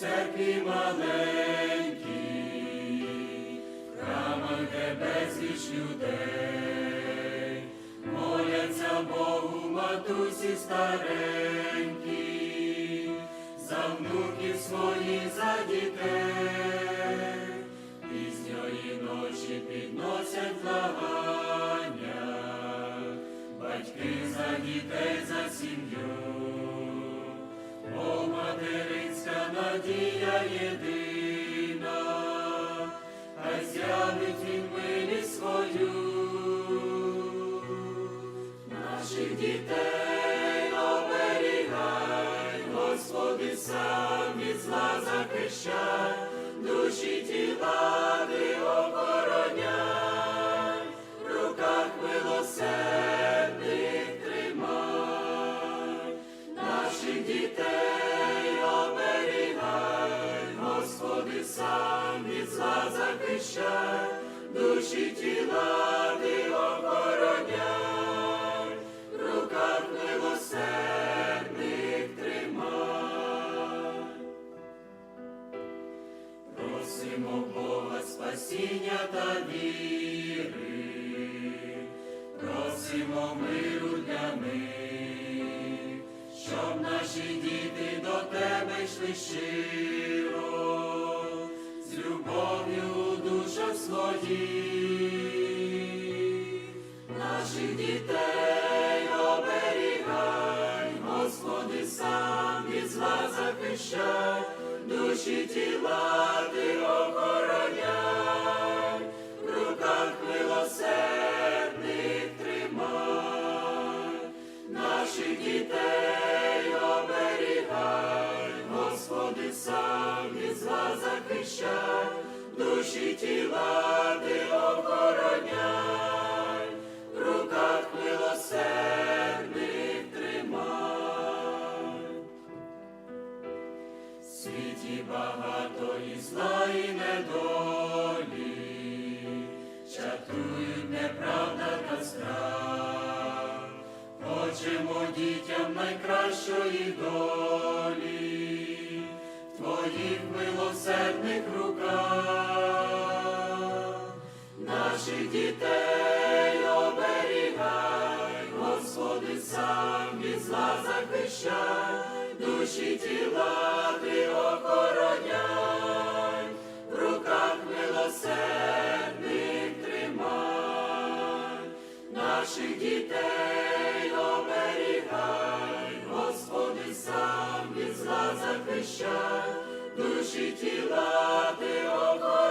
такі маленькі, храмах, де безліч людей, моляться Богу матусі старенькі, за внуків своїх, за дітей, пізньої ночі підносять благання, батьки за дітей, за сім'ю. Єдина, хай з'явить він милість свою, наших дітей оберігай, Господи, сам від зла захищай, душі тіла Господи, сам від зла захищай, душі тіла ти охороняй, в руках милосердних тримай. Просимо Бога спасіння та віри, просимо миру для них, щоб наші діти до тебе йшли щиро, любов'ю душах своїх, наших дітей оберігай, Господи, сам від зла захищай, душі тіла ти охороняй, в руках милосердних тримай, наших дітей оберігай, Господи, сам від зла захищай, душі тіла ти охороняй, в руках милосердних тримай. Світі багато і зла і недолі, чатують неправда та страх, хочемо дітям найкращої долі, душі тіла ти охороняй, в руках милосердних тримай, наших дітей оберігай, Господи, сам від зла захищай, душі тіла ти охороняй.